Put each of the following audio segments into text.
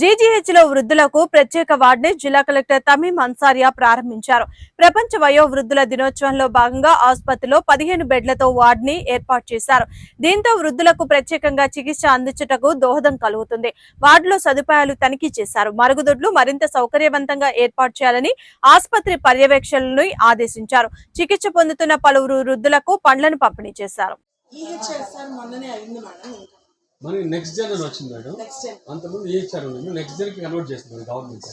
జీజీహెచ్లో వృద్ధులకు ప్రత్యేక వార్డుని జిల్లా కలెక్టర్ తమీం అన్సారియా ప్రారంభించారు. ప్రపంచ వయో వృద్ధుల దినోత్సవంలో భాగంగా ఆసుపత్రిలో పదిహేను బెడ్లతో వార్డుని ఏర్పాటు చేశారు. దీంతో వృద్ధులకు ప్రత్యేకంగా చికిత్స అందించుటకు దోహదం కలుగుతుంది. వార్డులో సదుపాయాలు తనిఖీ చేశారు. మరుగుదొడ్లు మరింత సౌకర్యవంతంగా ఏర్పాటు చేయాలని ఆసుపత్రి పర్యవేక్షణలను ఆదేశించారు. చికిత్స పొందుతున్న పలువురు వృద్ధులకు పండ్లను పంపిణీ చేశారు. మనకి నెక్స్ట్ జన్ అని వచ్చింది మేడం. అంతకుముందు ఏహెచ్ఆర్ ఉంది? నెక్స్ట్ జన్కి కన్వర్ట్ చేస్తుంది మేడం గవర్నమెంట్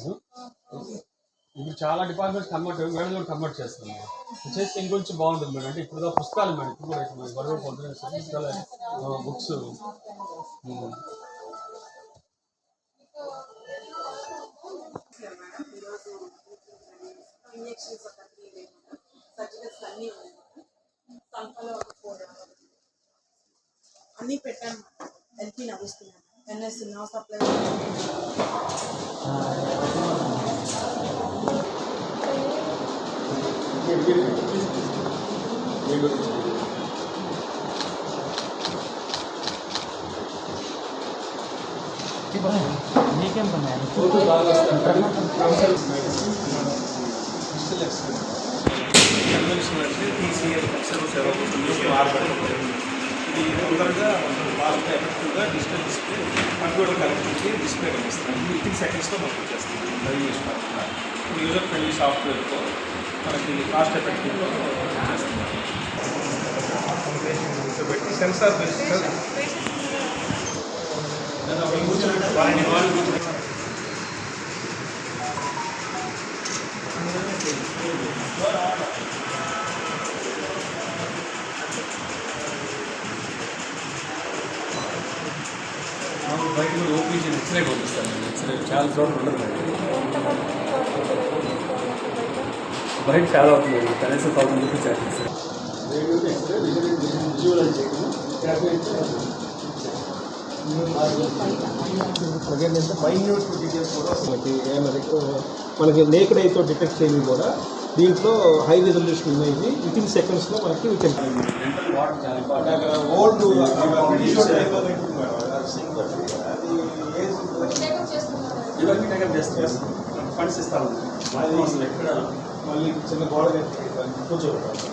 ఇప్పుడు చాలా డిపార్ట్మెంట్స్ కన్వర్ట్ మేడం కూడా కన్వర్ట్ చేస్తుంది ఇది చేస్తే ఇంకొంచెం బాగుంటుంది మేడం. అంటే ఇప్పుడు పుస్తకాలు మేడం. ఇప్పుడు కూడా ఇప్పుడు గొడవ పుస్తకాలు బుక్స్ ఇంజెక్షన్స్ ఒక త్రీ మేడం. సర్జికల్స్ అన్నీ ఉన్నాయి. మేడం సంపలో ఒక ఫోర్ అన్నీ పెట్టాను ఎల్పీ నడుస్తున్నాను ఎన్ఎస్ నో సప్లై నీకేం పని కన్వెన్షన్ అంటే టీసీఎల్ కన్సర్వ్ సెరో ఆర్బర్ తొందరగా ఫాస్ట్ ఎఫెక్టివ్గా digital display computer connectivity display కనిపిస్తుంది. విత్ ఇన్ సెకండ్స్లో మనకు వచ్చేస్తుంది అది యూస్ కాకుండా యూజర్ ఫ్రెండ్లీ సాఫ్ట్వేర్తో మనకి కాస్ట్ ఎఫెక్టివ్గా వచ్చేస్తుంది పెట్టి సెన్సార్ బేస్డ్ వాళ్ళని వాళ్ళు బయట కూడా ఓపీసీ ఎక్స్రే పంపిస్తాను. ఎక్స్రే చాలా చోట్ల ఉండదు బయట చాలా అవుతుంది కనీసం thousand rupees charge minute details కూడా మనకి మనకి నేకెడ్ ఐతో డిటెక్ట్ చేయని కూడా దీంట్లో high resolution image within సెకండ్స్లో మనకి ఓల్డ్ ఇవన్నీ టేకప్ చేస్తాం ఫండ్స్ ఇస్తాము అసలు ఎక్కడ? మళ్ళీ చిన్న గోడ కూర్చోబెట్టాలి